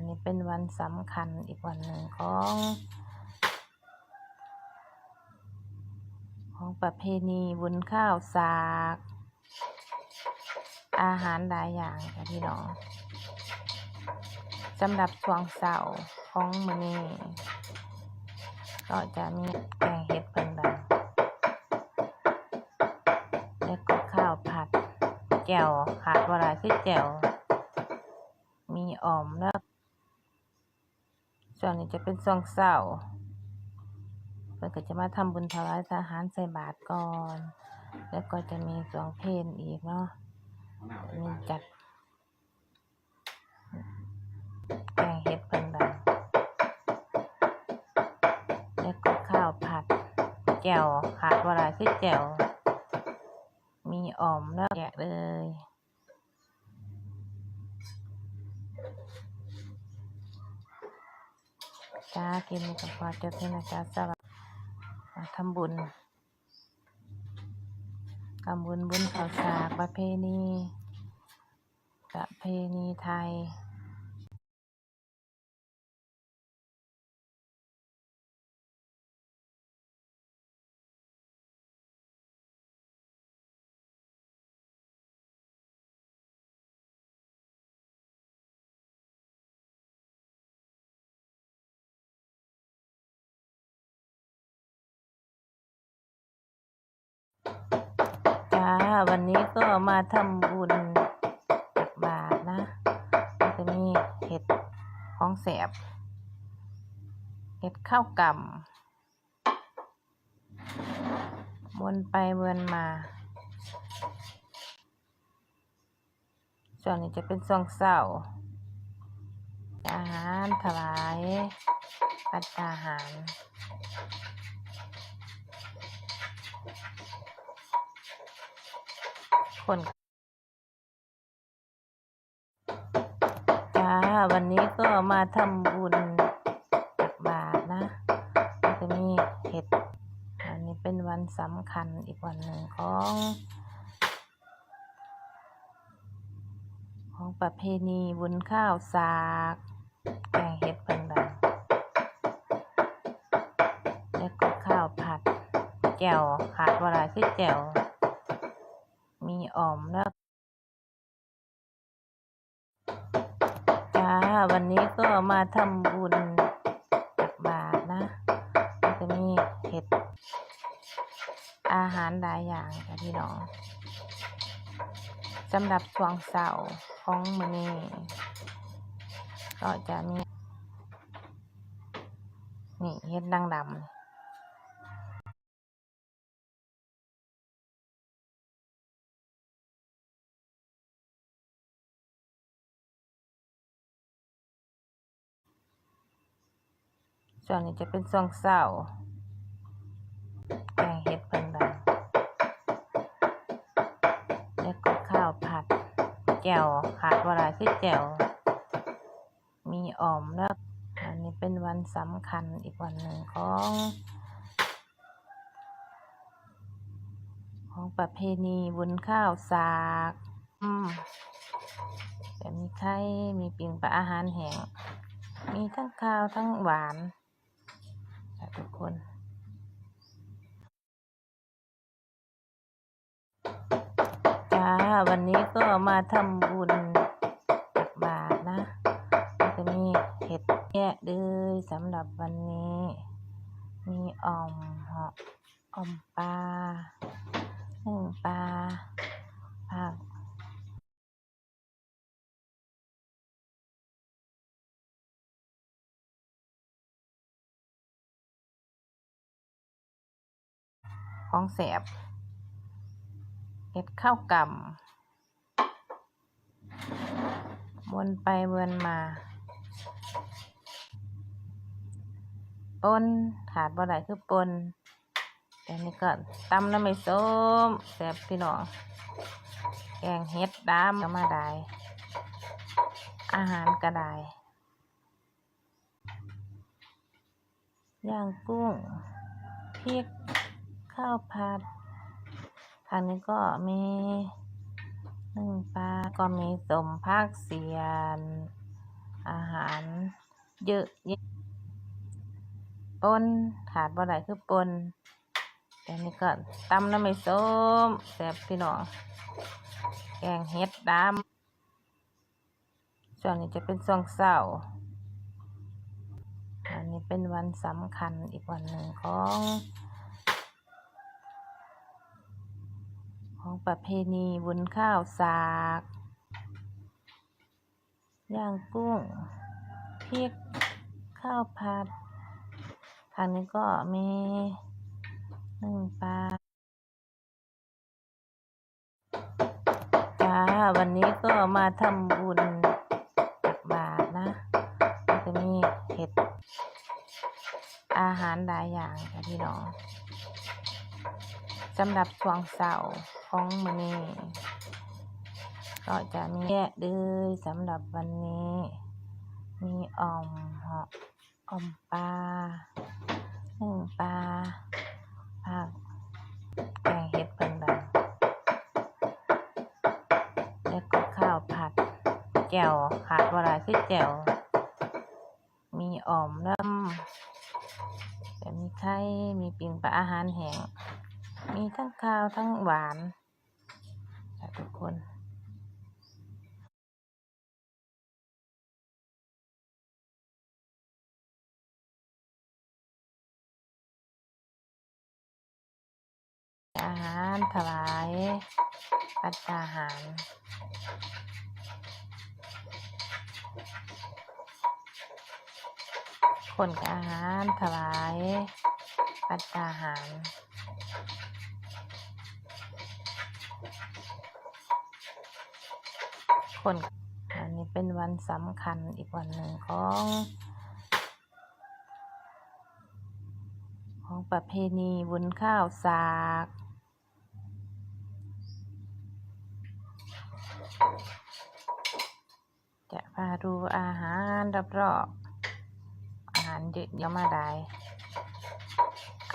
นนี้เป็นวันสำคัญอีกวันหนึ่งของ ของประเพณีบุญข้าวสาก อาหารหลายอย่างค่ะพี่น้องสำหรับช่วงเสาร์ของมื้อนี้ก็จะมีแกงเห็ดเพิ่นดังแล้วก็ข้าวผัดแจ่วขาดบ่ได้คือแจ่วมีอ่อมแล้ว ส่วนนี้จะเป็นช่วงเสาร์เพิ่นก็จะมาทำบุญถวายทหารใส่บาตรก่อน แล้วก็จะมีสวงเพลอีกเนาะมีจัดแกงเห็ดเพิ่นดังแล้วก็ข้าวผัดแจ่วขาดบ่ได้คือแจ่วมีอ่อมแล้วแกะเลย จ้ากินกับพอจบที่นะจ๊ะสวัสดีทำบุญทำบุญบุญข่าวสากประเพณีประเพณีไทย วันนี้ก็มาทำบุญตักบาตรนะมันจะมีเห็ดของแสบ เห็ดข้าวกล่ำวนไปวนมาส่วนนี้จะเป็นส่วงเศร้าอาหารถวายปัตตาหาร คนจ้าวันนี้ก็มาทำบุญตักบาตรนะมันจะมีเห็ด อันนี้เป็นวันสำคัญอีกวันหนึ่งของ ของประเพณีบุญข้าวสากแกงเห็ดเพิ่นดังแล้วก็ข้าวผัดแจ่วขาดบ่ได้คือแจ่ว อ่อมแล้วจ้าวันนี้ก็มาทำบุญตักบาตรนะมันจะมีเห็ด อาหารหลายอย่างค่ะพี่น้องสำหรับช่วงเสาร์ของมื้อนี้ก็จะมี นี่เห็ดนางดำ่วนนี้จะเป็นช่วงเศร้าร์แกงเห็ดเพิ่นดังแล้วก็ข้าวผัดแจ่วขาดบ่ได้คือแจ่วมีอ่อมแล้ว อันนี้เป็นวันสำคัญอีกวันหนึ่งของ ของประเพณีบุญข้าวสากอืมจะมีไข่มีปิ่งปลาอาหารแห้งมีทั้งข้าวทั้งหวาน คน จ้า วันนี้ก็มาทำบุญตักบาตรนะจะมีเห็ดแยะเลยสำหรับวันนี้ มีอ่อมเหาะอ่อมปลาหนึ่งปลา ของแสบเห็ดข้าวกล่ำวนไปวนมาปนขาดบ่ได้คือปนแต่นี่ก็ตำน้ำไม่ส้มแสบพี่น้องแกงเห็ดดำก็มาได้อาหารก็ได้ย่างกุ้งพริก ข้าวผัดทางนี้ก็มีหนึ่งปลาก็มีสมภาคเสียน อาหารเยอะแยะปนขาดบ่ได้คือปนแต่นี่ก็ตำน้ำไม่ส้มแซ่บพี่น้องแกงเห็ดดำช่วงนี้จะเป็นช่วงเศร้าร์อันนี้เป็นวันสำคัญอีกวันหนึ่งของ ของประเพณีบุญข้าวสาก ย่างกุ้งพริกข้าวผัด ทางนี้ก็มีนึ่งปลาจ้าวันนี้ก็มาทำบุญตักบาตรนะจะมีเห็ดอาหารหลายอย่างค่ะพี่น้องสำหรับช่วงเสาร์ ของมื้อนี้ก็จะมีแยะเลยสำหรับวันนี้ มีอ่อมเหาะอ่อมปลาหนึ่งปลาผักแกงเห็ดเพิ่นแบบแล้วก็ข้าวผัดแจ่วขาดเวลาคือแจ่วมีอ่อมน้ำแต่มีไข่มีปิ่งปลาอาหารแห้งมีทั้งข้าวทั้งหวาน อาหารถวายปัตตาหารคนกับอาหารถวายปัตตาหารคนอันนี้เป็นวันสำคัญอีกวันหนึ่งของ ของประเพณีบุญข้าวสากาดูอาหารรอบๆอาหารเยอะเยอะมาได้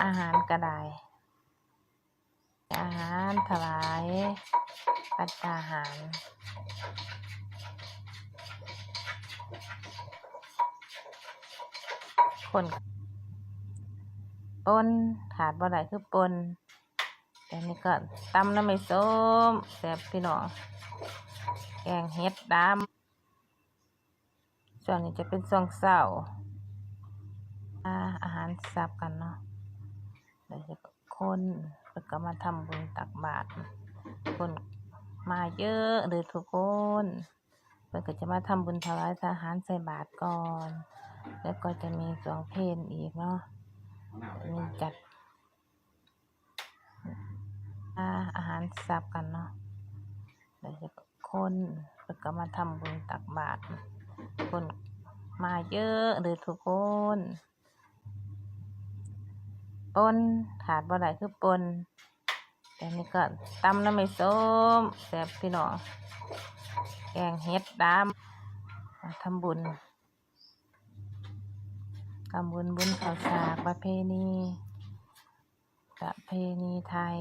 อาหารก็ได้อาหารถวายปัตตาหารคนปนขาดบ่ได้คือปนแต่นี่ก็ตำน้ำไม่ส้มแซ่บพี่น้องแกงเห็ดดำ ช่วงนี้จะเป็นช่วงเศร้าอาอาหารสับกันเนาะเดี๋ยวจะคนเพิ่นก็มาทำบุญตักบาตรคนมาเยอะเลยทุกคนเพิ่นก็จะมาทำบุญถวายทหารใส่บาตรก่อน แล้วก็จะมีสวงเพลนอีกเนาะมีจัดอาอาหารสับกันเนาะเดี๋ยวจะคนเพิ่นก็มาทำบุญตักบาตร คน มาเยอะเลยทุกคนปนขาดบ่ได้คือปนแต่นี่ก็ตำน้ำไม่ส้มแซ่บพี่น้องแกงเห็ดดำมทำบุญทำบุญบุญข้าวสากประเพณีประเพณีไทย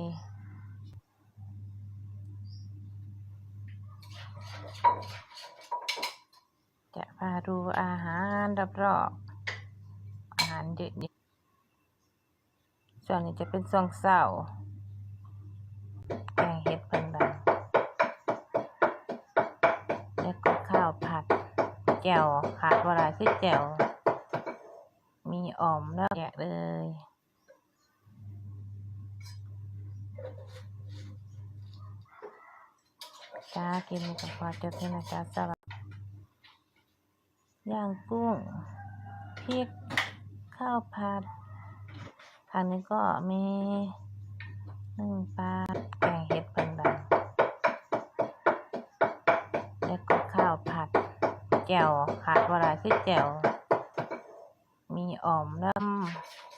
จะพาดูอาหารรอบๆอาหารเยอะๆช่วงนี้จะเป็นช่วงเศร้าแกงเห็ดเพิ่นแบบแล้วก็ข้าวผัดแจ่วขาดเวลาคือแจ่วมีอ่อมแล้วแยะเลยจ้ากินกับพอเจะเป็นนะจ๊ะสวัสดี ย่างกุ้งพริกข้าวผัดทางนี้ก็มีนึ่งปลาแกงเห็ดเพิ่นแบบแล้วก็ข้าวผัดแจ่วขาดเวลาคือแจ่วมีอ่อมน้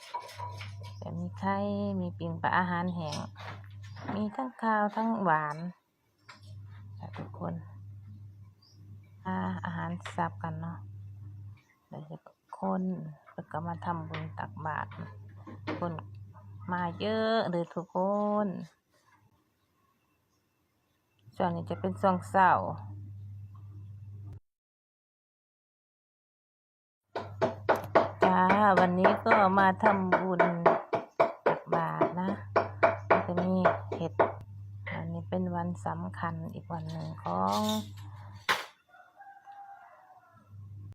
ำแต่มีไข่มีปิ่งปลาอาหารแห้งมีทั้งข้าวทั้งหวานทุกคนอาอาหารสับกันเนาะ เดี๋ยวจะคนเพิ่นก็มาทำบุญตักบาตรคนมาเยอะเลยทุกคนช่วงนี้จะเป็นช่วงเศร้าวันนี้ก็มาทำบุญตักบาตรนะจะมีเห็ดวันนี้เป็นวันสำคัญอีกวันหนึ่งของ